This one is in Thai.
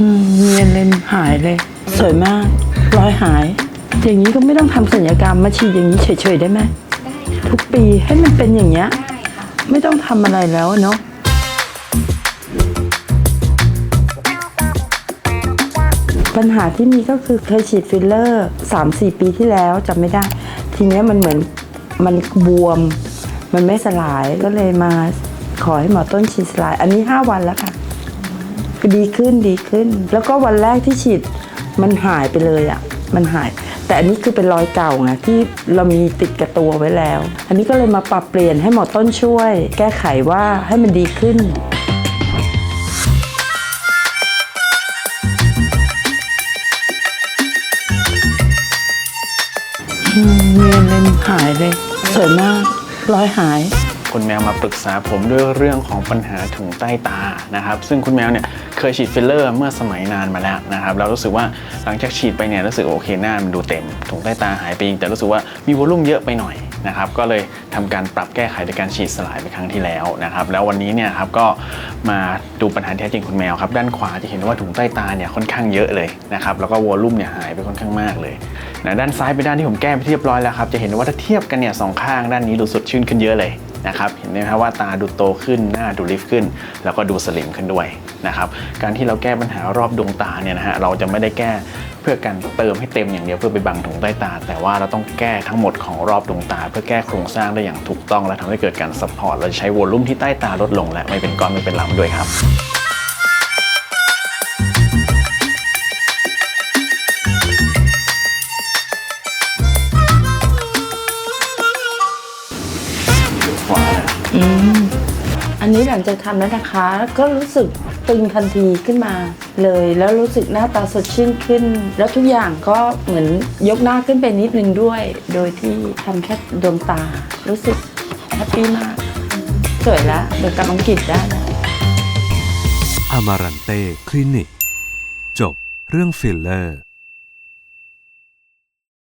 อืมเนียนเลยหายเลย สวยมากรอยหาย อย่างนี้ก็ไม่ต้องทำศัลยกรรมมาฉีดอย่างนี้เฉยๆได้ไหมได้ค่ะทุกปีให้มันเป็นอย่างเงี้ย ได้ค่ะ ไม่ต้องทำอะไรแล้วเนาะปัญหาที่มีก็คือเคยฉีดฟิลเลอร์สามสี่ปีที่แล้วจำไม่ได้ ทีเนี้ยมันเหมือนมันบวม มันไม่สลายก็เลยมาขอให้หมอต้นฉีดสลาย อันนี้ห้าวันแล้วค่ะ ดีขึ้นดีขึ้น แล้วก็วันแรกที่ฉีดมันหายไปเลยอะ่ะ มันหาย แต่อันนี้คือเป็นรอยเก่าไงที่เรามีติดกับตัวไว้แล้ว อันนี้ก็เลยมาปรับเปลี่ยนให้หมอต้นช่วย แก้ไขว่าให้มันดีขึ้นเนียนเลยหายเลยสวยมากรอยหาย คุณแมวมาปรึกษาผมด้วยเรื่องของปัญหาถุงใต้ตานะครับ ซึ่งคุณแมวเนี่ยเคยฉีดฟิลเลอร์เมื่อสมัยนานมาแล้วนะครับแล้วรู้สึกว่าหลังจากฉีดไปเนี่ยรู้สึกโอเคหน้ามันดูเต็มถุงใต้ตาหายไปจริงแต่รู้สึกว่ามีวอลลุ่มเยอะไปหน่อยนะครับก็เลยทำการปรับแก้ไขโดยการฉีดสลายไปครั้งที่แล้วนะครับแล้ววันนี้เนี่ยครับก็มาดูปัญหาที่แท้จริงคุณแมวครับด้านขวาจะเห็นว่าถุงใต้ตาเนี่ยค่อนข้างเยอะเลยนะครับแล้วก็วอลลุ่มเนี่ยหายไปค่อนข้างมากเลยนะด้านซ้ายเป็นด้านที่ผมแก้ไปเรียบร้อยแล้วครับจะเห็นว่าถ้าเทียบกันเนี่ยสองข้างด้านนี้ดูสดชื่นขึ้นเยอะเลย นะครับเห็นไหมครับว่าตาดูโตขึ้นหน้าดูลิฟต์ขึ้น แล้วก็ดูสลิมขึ้นด้วยนะครับการที่เราแก้ปัญหารอบดวงตาเนี่ยนะฮะเราจะไม่ได้แก้เพื่อการเติมให้เต็มอย่างเดียวเพื่อไปบังถุงใต้ตา แต่ว่าเราต้องแก้ทั้งหมดของรอบดวงตา เพื่อแก้โครงสร้างได้อย่างถูกต้อง และทำให้เกิดการซัพพอร์ตเราจะใช้วอลลุ่มที่ใต้ตาลดลง และไม่เป็นก้อนไม่เป็นลำด้วยครับ อืมอันนี้หลังจากทำแล้วนะคะ ก็รู้สึกตึงทันทีขึ้นมาเลย แล้วรู้สึกหน้าตาสดชื่นขึ้น แล้วทุกอย่างก็เหมือนยกหน้าขึ้นไปนิดนึงด้วย โดยที่ทำแค่ดวงตา รู้สึกแฮปปี้มาก สวยแล้วเดินกลับอังกฤษได้แล้วอมารันเต้คลินิก จบเรื่องฟิลเลอร์